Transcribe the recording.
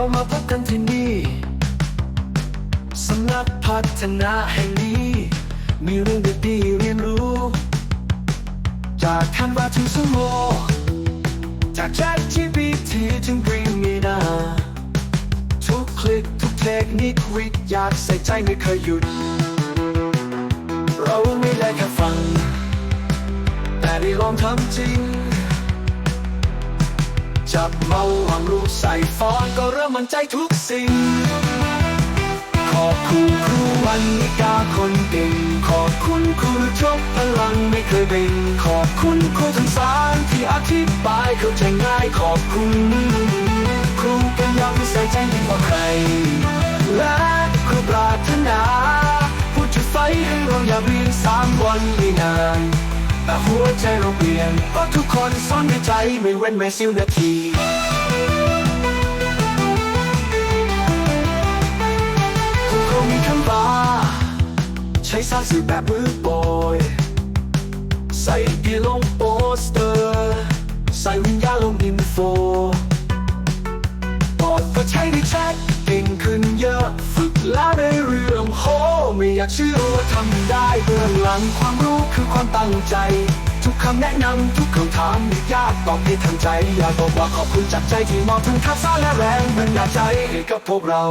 เรามาพบกันที่นี่สำนักพัฒนาแห่งนี้ มีเรื่องดีๆเรียนรู้ จากคันวาถึงสโมจาก ChatGPT ถึง Green m e d a ทุกคลิกทุกเทคนิควิทยาใส่ใจไม่เคยหยุด เราไม่ได้แค่ฟัง แต่ได้ลองทำจริง จับเมาหวังรู้ใส่ฟอนก็เริ่มมันใจทุกสิ่ง ขอบคุณครูวันนิกาคนเก่ง ขอบคุณครูจบพลังไม่เคยเบ่ง ขอบคุณครูทั้งสารที่อธิบายเข้าใจง่ายขอบคุณ ครูเป็นยังใส่ใจยิ่งกว่าใคร และครูปรารถนาผู้จุดไฟให้เราอย่าเรียนสามวันไม่นาน แต่หัวใจเราเปลี่ยนเพราะทุกคนซ่อนในใจไม่เว้นแม้สี้วนาทีผู้คงมีคำบาใช้สร้างสื่อแบบมือโปรยใส่กีลงโปสเตอร์ ใส่วิญญาณลงอินโฟบอดก็ใช้ได้แชทเก่งขึ้นเยอะฝึกแล้วได้ อยากเชื่อว่าทำได้เบื้องหลังความรู้คือความตั้งใจ ทุกคำแนะนำทุกคำถามไม่ยากตอบให้ทันใจ อยากบอกว่าขอบคุณจากใจที่มอบทั้งทักษะและแรงบันดาลใจให้กับพวกเรา